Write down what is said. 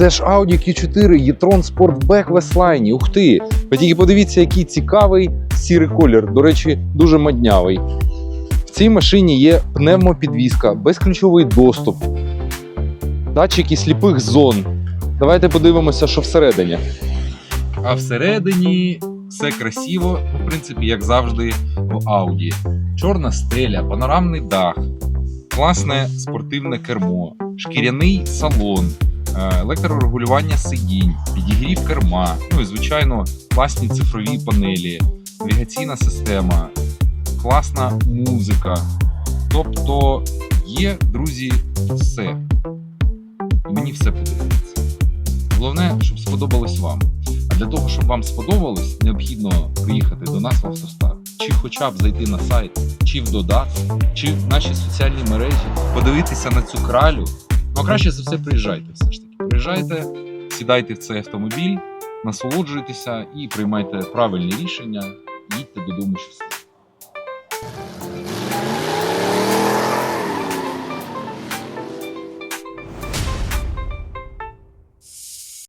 Це ж Audi Q4 e-tron Sportback в S-Line. Ух ти! Ви тільки подивіться, який цікавий сірий колір. До речі, дуже моднявий. В цій машині є пневмопідвізка, безключовий доступ, датчики сліпих зон. Давайте подивимося, що всередині. А всередині все красиво, в принципі, як завжди в Audi. Чорна стеля, панорамний дах, класне спортивне кермо, шкіряний салон, електрорегулювання сидінь, підігрів керма, ну і звичайно, класні цифрові панелі, навігаційна система, класна музика. Тобто є, друзі, все. І мені все подобається. Головне, щоб сподобалось вам. А для того, щоб вам сподобалось, необхідно приїхати до нас в автостар. Чи хоча б зайти на сайт, чи в додаток, чи в наші соціальні мережі, подивитися на цю кралю. Ну краще за все приїжджайте все ж таки. Приїжджайте, сідайте в цей автомобіль, насолоджуйтеся і приймайте правильні рішення. Їдьте додому щасливо.